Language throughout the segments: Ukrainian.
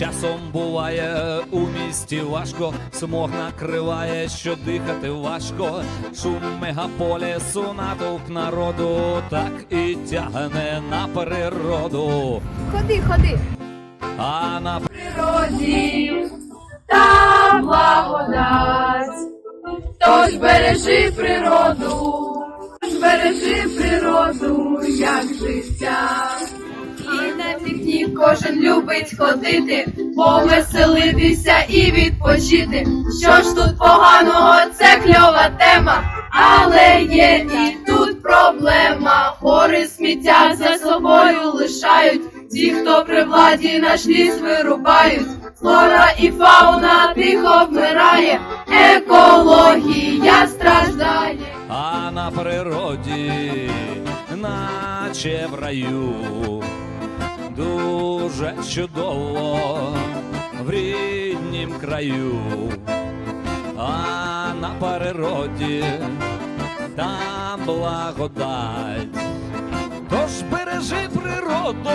Часом буває у місті важко, смог накриває, що дихати важко. Шум мегаполісу, натовп народу, так і тягне на природу. Ходи, ходи. А на природі та благодать. Тож бережи природу, тож бережи природу, як життя. На пікнік кожен любить ходити, повеселитися і відпочити. Що ж тут поганого, це кльова тема, але є і тут проблема. Гори сміття за собою лишають. Ті, хто при владі наш ліс вирубають, флора і фауна тихо вмирає, екологія страждає. а на природі, наче в раю, дуже чудово в ріднім краю, а на природі там благодать. Тож бережи природу,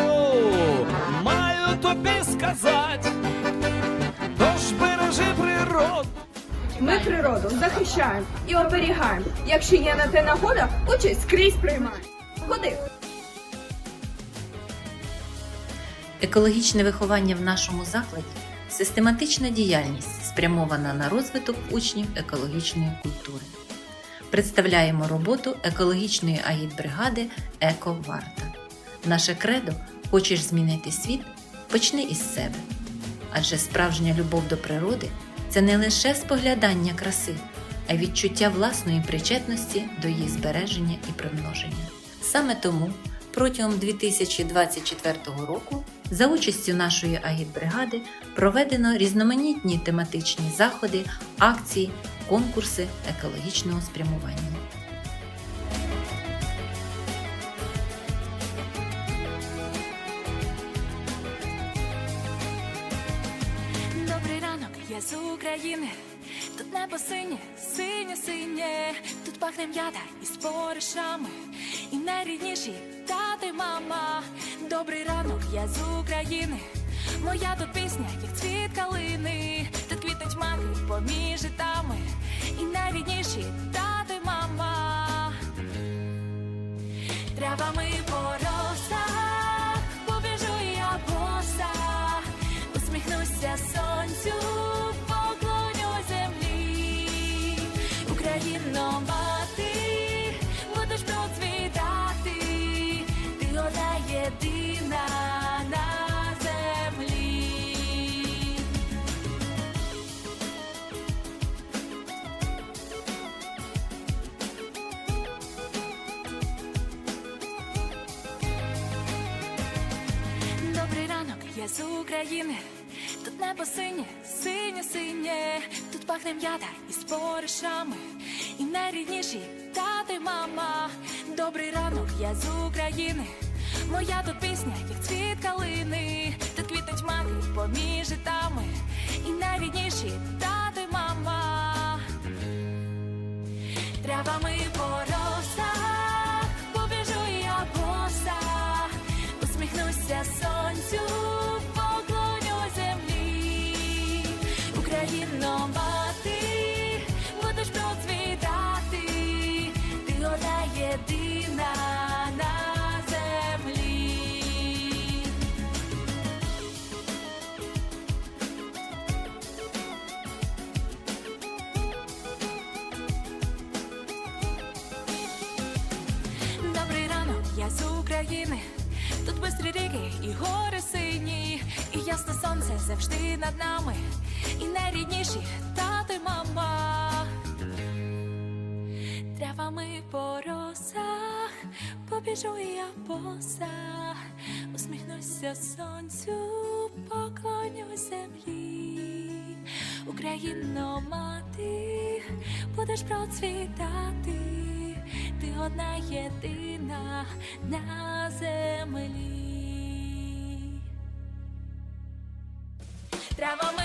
маю тобі сказати. Тож бережи природу. Ми природу захищаємо і оберігаємо. Якщо є на те нагода, участь скрізь приймаємо. Ходи. Екологічне виховання в нашому закладі систематична діяльність, спрямована на розвиток учнів екологічної культури. Представляємо роботу екологічної агітбригади Еко-Варта. Наше кредо Хочеш змінити світ? Почни із себе. Адже справжня любов до природи це не лише споглядання краси, а відчуття власної причетності до її збереження і примноження. Саме тому протягом 2024 року за участю нашої агітбригади проведено різноманітні тематичні заходи, акції, конкурси екологічного спрямування. Добрий ранок, я з України. Тут небо синє, синє, синє. Тут пахне м'ята із споришами. І найрідніші тати, мама. Добрий ранок, я з України. Моя тут пісня, як цвіт калини. Тут квітуть маки поміж житами. І найрідніші тати, мама. Травами по росах, побіжу я боса, усміхнуся сонцю, поклоню землі, Україно, мати, я з України. Тут небо синє, синє, синє. Тут пахне м'ята із споришами. І найрідніші тати, мама. Добрий ранок, я з України. Моя тут пісня, як цвіт калини. Тут квітуть маки поміж житами. І найрідніші тати, мама. Травами по Україно, мати, будеш процвітати, ти одна єдина на землі. Добрий ранок, я з України. Тут бистрі ріки і гори сині, і ясне сонце завжди над нами. І найрідніші тати, мама. Травами по росах, побіжу я боса, усміхнуся сонцю, поклоню землі. Україно, мати, будеш процвітати, ти одна єдина на землі. Травами